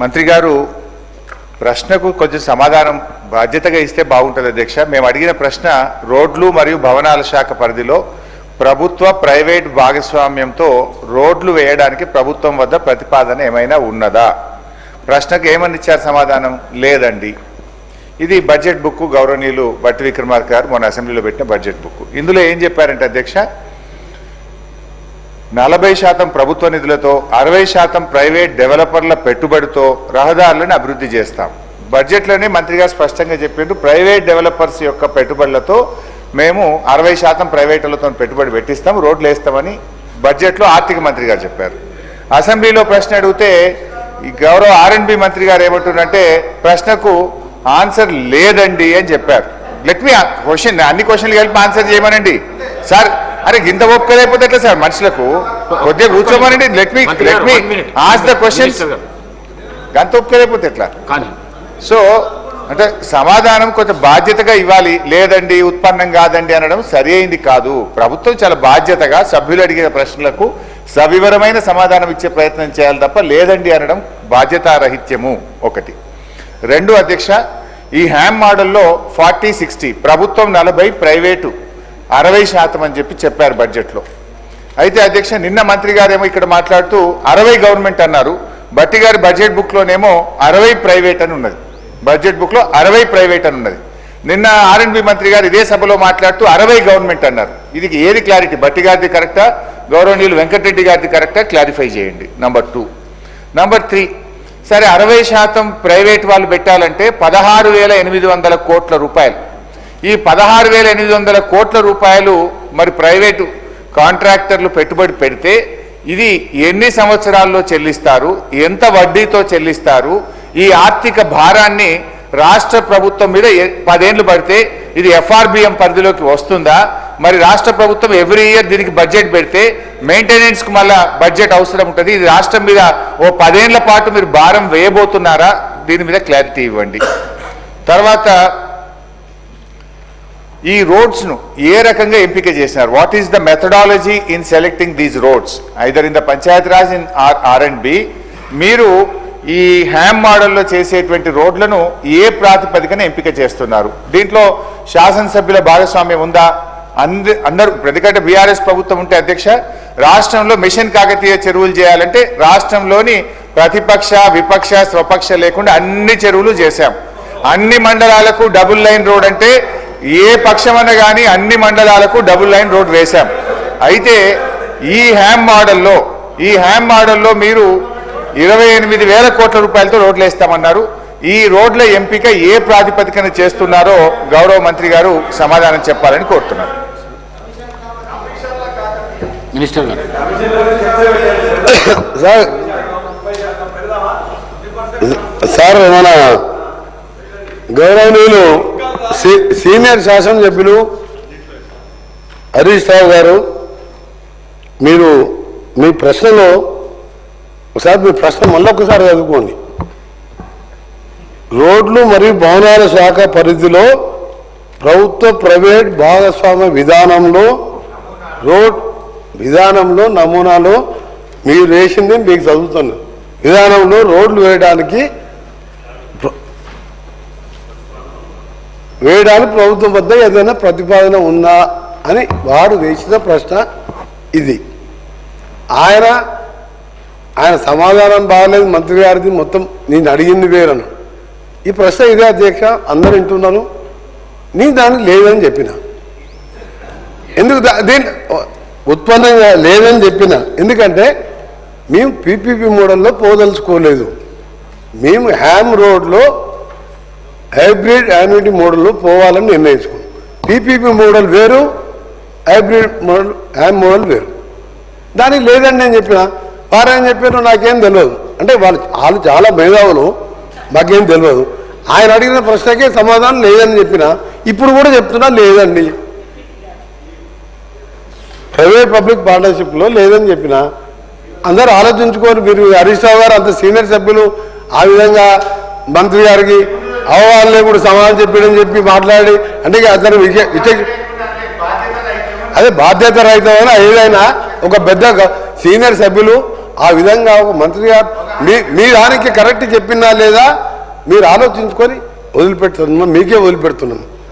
మంత్రి గారు ప్రశ్నకు కొంచెం సమాధానం బాధ్యతగా ఇస్తే బాగుంటుంది అధ్యక్ష. మేము అడిగిన ప్రశ్న రోడ్లు మరియు భవనాల శాఖ పరిధిలో ప్రభుత్వ ప్రైవేట్ భాగస్వామ్యంతో రోడ్లు వేయడానికి ప్రభుత్వం వద్ద ప్రతిపాదన ఏమైనా ఉన్నదా? ప్రశ్నకు ఏమనిచ్చారు సమాధానం? లేదండి. ఇది బడ్జెట్ బుక్ గౌరవనీయులు బట్టి విక్రమార్క గారు మొన్న అసెంబ్లీలో పెట్టిన బడ్జెట్ బుక్ ఇందులో ఏం చెప్పారంటే అధ్యక్ష నలభై శాతం ప్రభుత్వ నిధులతో అరవై శాతం ప్రైవేట్ డెవలపర్ల పెట్టుబడితో రహదారులను అభివృద్ధి చేస్తాం. బడ్జెట్లోనే మంత్రిగా స్పష్టంగా చెప్పిండు ప్రైవేట్ డెవలపర్స్ యొక్క పెట్టుబడులతో మేము అరవై శాతం ప్రైవేటులతో పెట్టుబడి పెట్టిస్తాం రోడ్లు వేస్తామని బడ్జెట్లో ఆర్థిక మంత్రి గారు చెప్పారు. అసెంబ్లీలో ప్రశ్న అడిగితే ఈ గౌరవ ఆర్ఎండ్బి మంత్రి గారు ఏమంటున్నారంటే ప్రశ్నకు ఆన్సర్ లేదండి అని చెప్పారు. లెట్ మీ క్వశ్చన్ అన్ని క్వశ్చన్లు కలిపి ఆన్సర్ చేయమనండి. సార్ అరే ఇంత ఒప్పుక లేకపోతే ఎట్లా సార్? మనుషులకు కొద్దిగా కూర్చోమనండి. Let me let me. Ask the questions గంత ఒప్పుక లేకపోతే ఎట్లా సో అంటే సమాధానం కొంచెం బాధ్యతగా ఇవ్వాలి. లేదండి ఉత్పన్నం కాదండి అనడం సరి అయింది కాదు. ప్రభుత్వం చాలా బాధ్యతగా సభ్యులు అడిగిన ప్రశ్నలకు సవివరమైన సమాధానం ఇచ్చే ప్రయత్నం చేయాలి తప్ప లేదండి అనడం బాధ్యతారహిత్యము ఒకటి. రెండు అధ్యక్ష ఈ హ్యామ్ మోడల్లో ఫార్టీ సిక్స్టీ ప్రభుత్వం నలభై ప్రైవేటు అరవై శాతం అని చెప్పి చెప్పారు బడ్జెట్లో. అయితే అధ్యక్ష నిన్న మంత్రి గారేమో ఇక్కడ మాట్లాడుతూ అరవై గవర్నమెంట్ అన్నారు. బట్టి గారి బడ్జెట్ బుక్లోనేమో అరవై ప్రైవేట్ అని ఉన్నది. బడ్జెట్ బుక్లో అరవై ప్రైవేట్ అని ఉన్నది. నిన్న ఆర్ఎండ్బి మంత్రి గారు ఇదే సభలో మాట్లాడుతూ అరవై గవర్నమెంట్ అన్నారు. ఇది ఏది క్లారిటీ బట్టి గారిది కరెక్టా? గౌరవనీయులు వెంకటరెడ్డి గారిది కరెక్టా? క్లారిఫై చేయండి. నంబర్ టూ నంబర్ త్రీ సరే అరవై శాతం ప్రైవేట్ వాళ్ళు పెట్టాలంటే పదహారు వేల ఎనిమిది వందల కోట్ల రూపాయలు. ఈ పదహారు వేల ఎనిమిది వందల కోట్ల రూపాయలు మరి ప్రైవేటు కాంట్రాక్టర్లు పెట్టుబడి పెడితే ఇది ఎన్ని సంవత్సరాల్లో చెల్లిస్తారు ఎంత వడ్డీతో చెల్లిస్తారు ఈ ఆర్థిక భారాన్ని రాష్ట్ర ప్రభుత్వం మీద పదేండ్లు పడితే ఇది ఎఫ్ఆర్బిఎం పరిధిలోకి వస్తుందా? మరి రాష్ట్ర ప్రభుత్వం ఎవ్రీ ఇయర్ దీనికి బడ్జెట్ పెడితే మెయింటెనెన్స్కి మళ్ళా బడ్జెట్ అవసరం ఉంటుంది. ఇది రాష్ట్రం మీద ఓ పదేళ్ళ పాటు మీరు భారం వేయబోతున్నారా? దీని మీద క్లారిటీ ఇవ్వండి. తర్వాత ఈ రోడ్స్ను ఏ రకంగా ఎంపిక చేసినారు? What is the methodology in selecting these roads either in the panchayat raj in R R and B మీరు ఈ హ్యామ్ మోడల్లో చేసేటువంటి రోడ్లను ఏ ప్రాతిపదికన ఎంపిక చేస్తున్నారు? దీంట్లో శాసనసభ్యుల భాగస్వామ్యం ఉందా? అంద అందరూ ఎందుకంటే బీఆర్ఎస్ ప్రభుత్వం ఉంటే అధ్యక్ష రాష్ట్రంలో మిషన్ కాకతీయ చెరువులు చేయాలంటే రాష్ట్రంలోని ప్రతిపక్ష విపక్ష స్వపక్ష లేకుండా అన్ని చెరువులు చేశాం. అన్ని మండలాలకు డబుల్ లైన్ రోడ్ అంటే ఏ పక్షమన్న కానీ అన్ని మండలాలకు డబుల్ లైన్ రోడ్ వేశాం. అయితే ఈ హ్యామ్ మోడల్లో ఈ హ్యామ్ మోడల్లో మీరు ఇరవై ఎనిమిది వేల కోట్ల రూపాయలతో రోడ్లు వేస్తామన్నారు. ఈ రోడ్ల ఎంపిక ఏ ప్రాతిపదికన చేస్తున్నారో గౌరవ మంత్రి గారు సమాధానం చెప్పాలని కోరుతున్నారు. మినిస్టర్ గారు. సార్ సార్ మన గౌరవనీయులు సీనియర్ శాసనసభ్యులు హరీష్ రావు గారు మీరు మీ ప్రశ్నలో ఒకసారి మీ ప్రశ్న మళ్ళొకసారి చదువుకోండి. రోడ్లు మరియు భవనాల శాఖ పరిధిలో ప్రభుత్వ ప్రైవేట్ భాగస్వామ్య విధానంలో రోడ్ విధానంలో నమూనాలో మీరు వేసింది మీకు చదువుతున్నారు. విధానంలో రోడ్లు వేయడానికి వేయడానికి ప్రభుత్వం వద్ద ఏదైనా ప్రతిపాదన ఉందా అని వాడు వేసిన ప్రశ్న ఇది. ఆయన ఆయన సమాధానం బాగలేదు మంత్రి గారిది మొత్తం నేను అడిగింది వేరను. ఈ ప్రశ్న ఇదే అధ్యక్ష అందరు వింటున్నాను నీ దానికి లేదని చెప్పిన. ఎందుకు దీని ఉత్పన్నంగా లేదని చెప్పిన. ఎందుకంటే మేము పీపీపీ మోడల్లో పోదలుచుకోలేదు. మేము హ్యామ్ రోడ్లో హైబ్రిడ్ యాన్యుటీ మోడల్లో పోవాలని నిర్ణయించుకున్నాం. పీపీపీ మోడల్ వేరు హైబ్రిడ్ మోడల్ హ్యామ్ మోడల్ వేరు. దానికి లేదండి నేను చెప్పిన వారేం చెప్పారు నాకేం తెలియదు అంటే వాళ్ళు వాళ్ళు చాలా మేధావులు మాకేం తెలియదు ఆయన అడిగిన ప్రశ్నకే సమాధానం లేదని చెప్పిన ఇప్పుడు కూడా చెప్తున్నా లేదండి. ప్రైవేట్ పబ్లిక్ పార్ట్నర్షిప్లో లేదని చెప్పిన అందరూ ఆలోచించుకొని మీరు. హరీష్ రావు గారు అంత సీనియర్ సభ్యులు ఆ విధంగా మంత్రి గారికి అవవాళ్ళే కూడా సమాధానం చెప్పాడని చెప్పి మాట్లాడి అంటే అతను విచ అదే బాధ్యత రహితమైన ఏదైనా ఒక పెద్ద సీనియర్ సభ్యులు ఆ విధంగా ఒక మంత్రి గారు మీ మీ దానికి కరెక్ట్ చెప్పినా లేదా మీరు ఆలోచించుకొని వదిలిపెడుతున్నాం మీకే వదిలిపెడుతున్నాం.